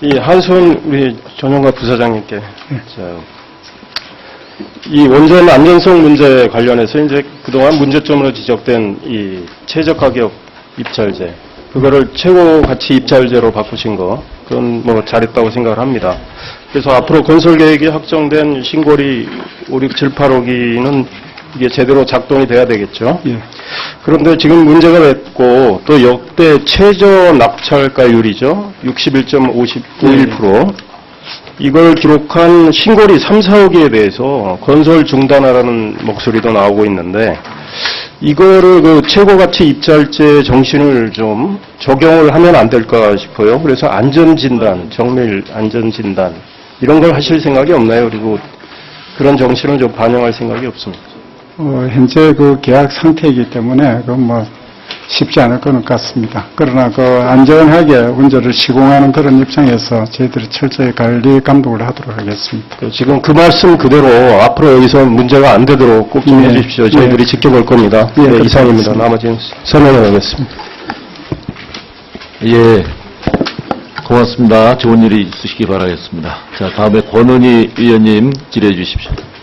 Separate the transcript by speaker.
Speaker 1: 이 한손 우리 전용과 부사장님께 자, 이 원전 안전성 문제 관련해서 이제 그동안 문제점으로 지적된 이 최저 가격 입찰제 그거를 최고 가치 입찰제로 바꾸신 거 그건 뭐 잘했다고 생각을 합니다. 그래서 앞으로 건설 계획이 확정된 신고리 5678호기는 이게 제대로 작동이 돼야 되겠죠.
Speaker 2: 예.
Speaker 1: 그런데 지금 문제가 됐고 또 역대 최저 낙찰가율이죠. 61.51%. 이걸 기록한 신고리 3, 4호기에 대해서 건설 중단하라는 목소리도 나오고 있는데 이거를 그 최고 가치 입찰제 정신을 좀 적용을 하면 안 될까 싶어요. 그래서 안전진단, 정밀 안전진단 이런 걸 하실 생각이 없나요? 그리고 그런 정신을 좀 반영할 생각이 없습니다.
Speaker 2: 어, 현재 그 계약 상태이기 때문에 그뭐 쉽지 않을 것 같습니다. 그러나 그 안전하게 운전을 시공하는 그런 입장에서 저희들이 철저히 관리 감독을 하도록 하겠습니다.
Speaker 1: 그 지금 그 말씀 그대로 앞으로 여기서 문제가 안 되도록 꼭좀
Speaker 2: 예.
Speaker 1: 해주십시오. 저희들이
Speaker 2: 예.
Speaker 1: 지켜볼 겁니다.
Speaker 2: 예,
Speaker 1: 네,
Speaker 2: 그렇게
Speaker 1: 이상입니다. 나머지는 설명을 하겠습니다.
Speaker 3: 예, 고맙습니다. 좋은 일이 있으시기 바라겠습니다. 자, 다음에 권은희 의원님 질의해 주십시오.